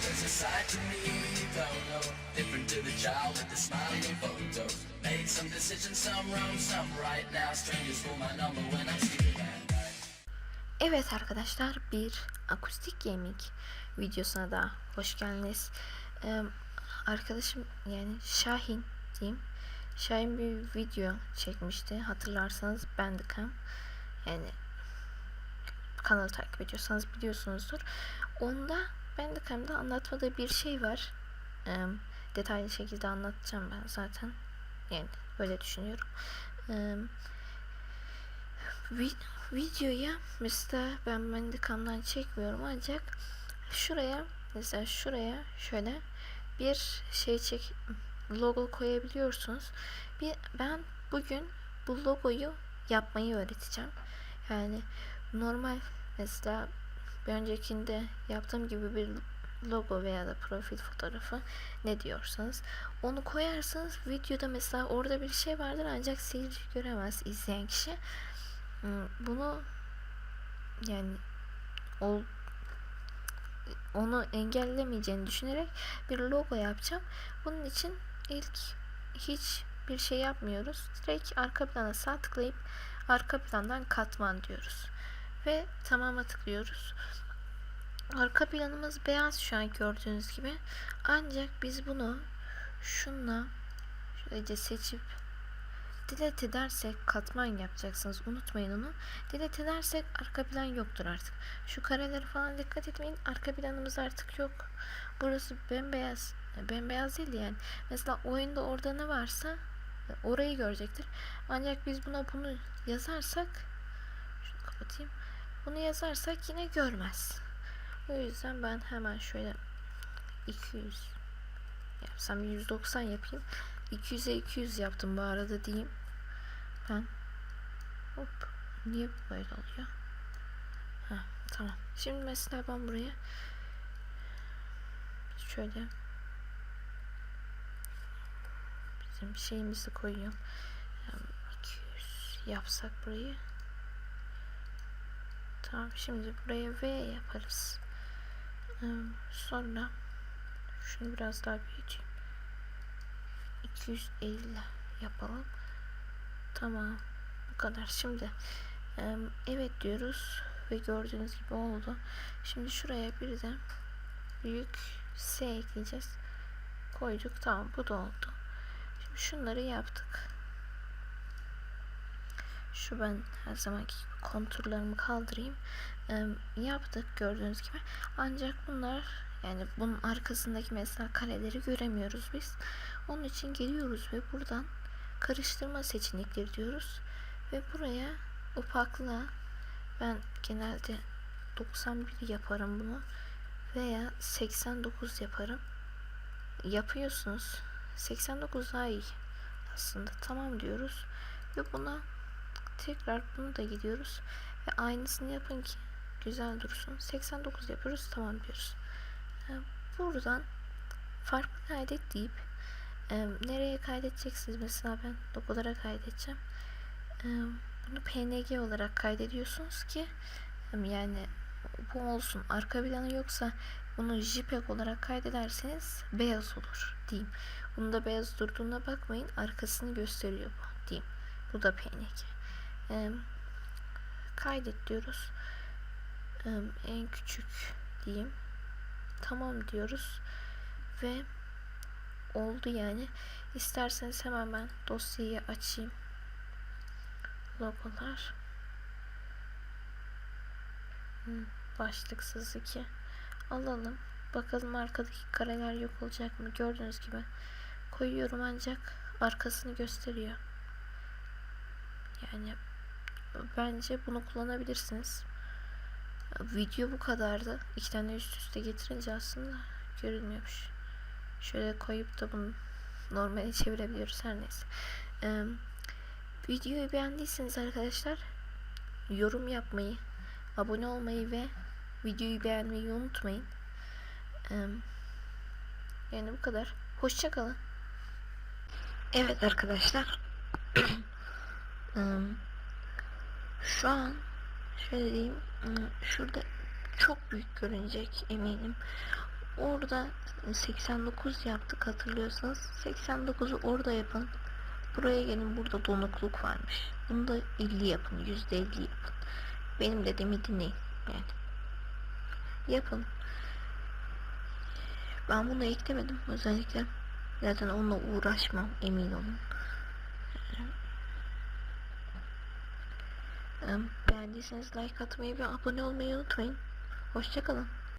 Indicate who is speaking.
Speaker 1: there's a side to me you don't. Different to the child with the smiling photos. Made some decisions, some wrong, some right. Now strangers for my number when I'm sleeping.
Speaker 2: Evet arkadaşlar bir akustik gaming videosuna da hoş geldiniz. Ee, arkadaşım yani Şahin diyeyim. Şahin bir video çekmişti. Hatırlarsanız Bandicam. Yani kanalı takip ediyorsanız biliyorsunuzdur. Onda Bandicam'da anlatmadığı bir şey var. Ee, detaylı şekilde anlatacağım ben zaten. Yani böyle düşünüyorum. Ee, Vi- videoya mesela ben Bandicam'dan çekmiyorum ancak şuraya mesela şuraya şöyle bir şey çek logo koyabiliyorsunuz. Bir ben bugün bu logoyu yapmayı öğreteceğim. Yani normal mesela bir öncekinde yaptığım gibi bir logo veya da profil fotoğrafı ne diyorsanız onu koyarsanız videoda mesela orada bir şey vardır ancak seyirci göremez izleyen kişi. Hmm, Bunu yani ol, onu engellemeyeceğini düşünerek bir logo yapacağım. Bunun için ilk hiç bir şey yapmıyoruz. Direkt arka plana sağ tıklayıp arka plandan katman diyoruz. Ve tamama tıklıyoruz. Arka planımız beyaz şu an gördüğünüz gibi. Ancak biz bunu şunla şöylece seçip delete edersek katman yapacaksınız. Unutmayın onu. Delete edersek arka plan yoktur artık. Şu karelere falan dikkat etmeyin. Arka planımız artık yok. Burası bembeyaz. Bembeyaz değil yani. Mesela oyunda orada ne varsa orayı görecektir. Ancak biz buna bunu yazarsak şunu kapatayım. Bunu yazarsak yine görmez. O yüzden ben hemen şöyle 200 yapsam 190 yapayım. 200'e 200 yaptım bu arada diyeyim. Ben hop niye böyle oluyor? Ha tamam. Şimdi mesela ben buraya şöyle bizim şeyimizi koyuyorum. Yani 200 yapsak burayı. Tamam şimdi buraya V yaparız. Sonra şunu biraz daha büyüteyim. 250 yapalım. Tamam. Bu kadar. Şimdi evet diyoruz ve gördüğünüz gibi oldu. Şimdi şuraya bir de büyük S ekleyeceğiz. Koyduk. Tamam. Bu da oldu. Şimdi şunları yaptık. Şu ben her zamanki konturlarımı kaldırayım. E, yaptık gördüğünüz gibi. Ancak bunlar yani bunun arkasındaki mesela kareleri göremiyoruz biz. Onun için geliyoruz ve buradan karıştırma seçenekleri diyoruz. Ve buraya opaklığa ben genelde 91 yaparım bunu veya 89 yaparım. Yapıyorsunuz. 89 daha iyi aslında. Tamam diyoruz. Ve buna tekrar bunu da gidiyoruz. Ve aynısını yapın ki güzel dursun. 89 yapıyoruz. Tamam diyoruz. Buradan farklı kaydet deyip e, nereye kaydedeceksiniz? Mesela ben logolara kaydedeceğim. E, bunu PNG olarak kaydediyorsunuz ki e, yani bu olsun. Arka planı yoksa bunu JPEG olarak kaydederseniz beyaz olur diyeyim. Bunda beyaz durduğuna bakmayın. Arkasını gösteriyor bu diyeyim. Bu da PNG. E, kaydet diyoruz. E, en küçük diyeyim. Tamam diyoruz. Ve oldu yani. İsterseniz hemen ben dosyayı açayım. Logolar. Başlıksız iki. Alalım. Bakalım arkadaki kareler yok olacak mı? Gördüğünüz gibi. Koyuyorum ancak arkasını gösteriyor. Yani bence bunu kullanabilirsiniz. Video bu kadardı. İki tane üst üste getirince aslında görünmüyormuş. Şöyle koyup da bunu normale çevirebiliyoruz her neyse. Ee, videoyu beğendiyseniz arkadaşlar yorum yapmayı, abone olmayı ve videoyu beğenmeyi unutmayın. Ee, yani bu kadar. Hoşçakalın. Evet arkadaşlar. Ee, şu an şöyle diyeyim. Şurada çok büyük görünecek eminim. Orada 89 yaptık hatırlıyorsanız. 89'u orada yapın. Buraya gelin burada donukluk varmış. Bunu da 50 yapın. %50 yapın. Benim dediğimi dinleyin. Yani. Yapın. Ben bunu eklemedim özellikle. Zaten onunla uğraşmam emin olun. Beğendiyseniz like atmayı ve abone olmayı unutmayın. Hoşçakalın.